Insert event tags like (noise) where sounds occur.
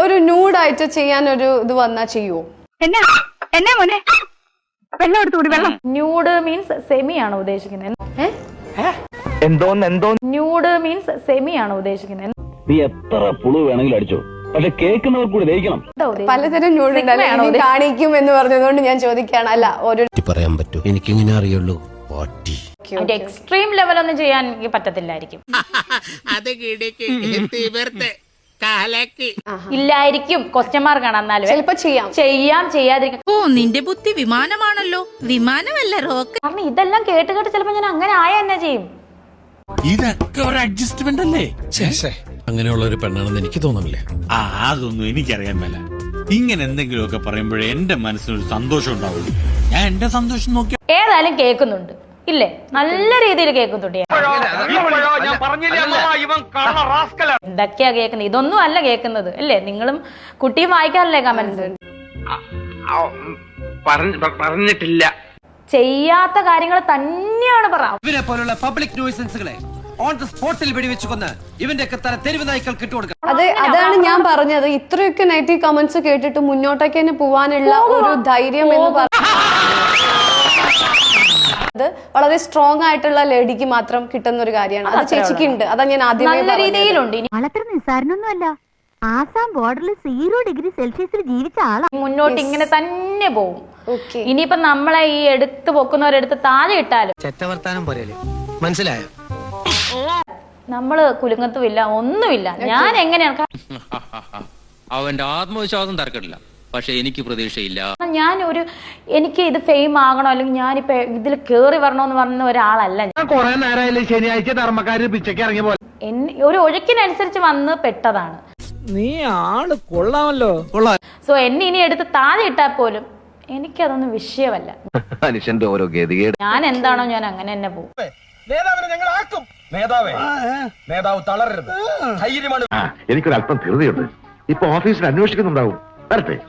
ഒരു ന്യൂഡായിട്ട് ചെയ്യാൻ ഒരു ഇത് വന്നാ ചെയ്യുവോ? എന്നാ? എന്നാ മോനെ? വെള്ളം എടുത്തു കൂടി വെള്ളം. ന്യൂഡ് മീൻസ് സെമി ആണ് ഉദ്ദേശിക്കുന്നത് എന്തോന്ന് എന്തോ ന്യൂഡ് മീൻസ് സെമി ആണ് ഉദ്ദേശിക്കുന്നത് നീ എത്ര പുളു വേണമെങ്കിലും അടിച്ചോ. പക്ഷെ കേൾക്കുന്നവർ കൂടി ദഹിക്കണം? പലതരം ന്യൂഡ് ഉണ്ടല്ലോ? ഉദ്ദേശിക്കുന്നത്? കാണിക്കും എന്ന് പറഞ്ഞതുകൊണ്ട് ഞാൻ ചോദിക്കുകയാണ്. അല്ല ഒരു പറയാൻ പറ്റൂ. എനിക്കിങ്ങനെ അറിയുള്ളൂ. പാട്ടി അതിന്റെ എക്സ്ട്രീം ലെവൽ ഒന്നും ചെയ്യാൻ എനിക്ക് പറ്റത്തില്ലായിരിക്കും. (laughs) ഇല്ലായിരിക്കും ക്വസ്റ്റ്യൻ മാർക്കാണ് എന്നാലും. ചിലപ്പോ ചെയ്യാം. ചെയ്യാം ചെയ്യാതിരിക്കും ഓ നിന്റെ ബുദ്ധി വിമാനമാണല്ലോ. വിമാനമല്ല റോക്കറ്റ് കാരണം ഇതെല്ലാം കേട്ട് കേട്ട് ചിലപ്പോ ഞാൻ അങ്ങനെ ആയ തന്നെ ചെയ്യും. ഇതൊക്കെ ഒരു അഡ്ജസ്റ്റ്മെന്റ് അല്ലേ? അങ്ങനെയുള്ള ഒരു പെണ്ണാണെന്ന് എനിക്ക് തോന്നുന്നില്ലേ. ആ അതൊന്നും എനിക്കറിയാൻ മേല. ഇങ്ങനെ എന്തെങ്കിലുമൊക്കെ പറയുമ്പോഴേ എന്റെ മനസ്സിനൊരു സന്തോഷം ഉണ്ടാവുള്ളൂ. ഞാൻ എന്റെ സന്തോഷം നോക്കി ഏതായാലും കേൾക്കുന്നുണ്ട്. ഇല്ലേ നല്ല രീതിയിൽ കേൾക്കും ഞാൻ. എന്തൊക്കെയാ കേൾക്കുന്നത് ഇതൊന്നും അല്ല കേൾക്കുന്നത് അല്ലേ? നിങ്ങളും കുട്ടിയും വായിക്കാറില്ലേ കമന്റ്സ് പറഞ്ഞിട്ടില്ല. ചെയ്യാത്ത കാര്യങ്ങൾ തന്നെയാണ് പറ. ഇവനെ പോലുള്ള പബ്ലിക് ന്യൂസൻസുകളെ ഓൺ ദ സ്പോട്ടിൽ വെടിവെച്ച് കൊന്ന് ഇവന്റെ തല തെരുവ് നായ്ക്കൾ കിട്ടുകൊടുക്കണം അതെ അതാണ് ഞാൻ പറഞ്ഞത്. ഇത്രയൊക്കെ നെഗറ്റീവ് കമന്റ്സ് കേട്ടിട്ട് മുന്നോട്ടേക്ക് തന്നെ പോവാനുള്ള ഒരു ധൈര്യം എന്ന് പറയുന്നത് വളരെ സ്ട്രോങ് ആയിട്ടുള്ള ലേഡിക്ക് മാത്രം കിട്ടുന്ന ഒരു കാര്യമാണ്. അത് ചേച്ചിക്ക് ഉണ്ട്. അതാ ഞാൻ ആദ്യം നല്ല പറഞ്ഞത്. രീതിയിലുണ്ട്. ഇനി വളത്ര നിസ്സാരനൊന്നുമല്ല. ആസാം ബോർഡറിൽ സീറോ ഡിഗ്രി സെൽഷ്യസിൽ ജീവിച്ച ആളാ. മുന്നോട്ട് ഇങ്ങനെ തന്നെ പോകും. Okay. ഇനിയിപ്പൊ നമ്മളെ ഈ എടുത്ത് പൊക്കുന്നവരെടുത്ത് താഴെ ഇട്ടാലും ചെറ്റവർത്താനം പോരല്ലേ മനസ്സിലായോ? നമ്മൾ കുലുങ്ങത്തുമില്ല ഒന്നുമില്ല. ഞാൻ എങ്ങനെയാണ് (laughs) അവന്റെ ആത്മവിശ്വാസം തർക്കമില്ല. പക്ഷെ എനിക്ക് പ്രതീക്ഷയില്ല. ഞാൻ ഒരു എനിക്ക് ഇത് ഫെയിം ആകണോ അല്ലെങ്കിൽ ഞാനിപ്പോ ഇതിൽ കേറി വരണോന്ന് പറഞ്ഞ ഒരാളല്ല ഞാൻ. കൊറേ നേരമായാലും ശനിയാഴ്ച ധർമ്മക്കാര് പിച്ചയ്ക്ക് ഇറങ്ങിയ പോലെ ഒരു ഒഴുക്കിനനുസരിച്ച് വന്ന് പെട്ടതാണ്. നീ ആൾ കൊള്ളാമല്ലോ. സോ എന്നെ ഇനി എടുത്ത് താഴെ ഇട്ടാൽ പോലും എനിക്കതൊന്നും വിഷയമല്ല. മനുഷ്യന്റെ ഓരോ ഗതികേട്. ഞാൻ എന്താണോ ഞാൻ അങ്ങനെ തന്നെ പോകും. നേതാവിനെ ഞങ്ങൾ ആക്കും. നേതാവേ നേതാവ് തളരരുത്. ധൈര്യമാണ് എനിക്കൊരല്പം ധൃതിയുണ്ട്. ഇപ്പൊ ഓഫീസിൽ അന്വേഷിക്കുന്നുണ്ടാവും. Verte.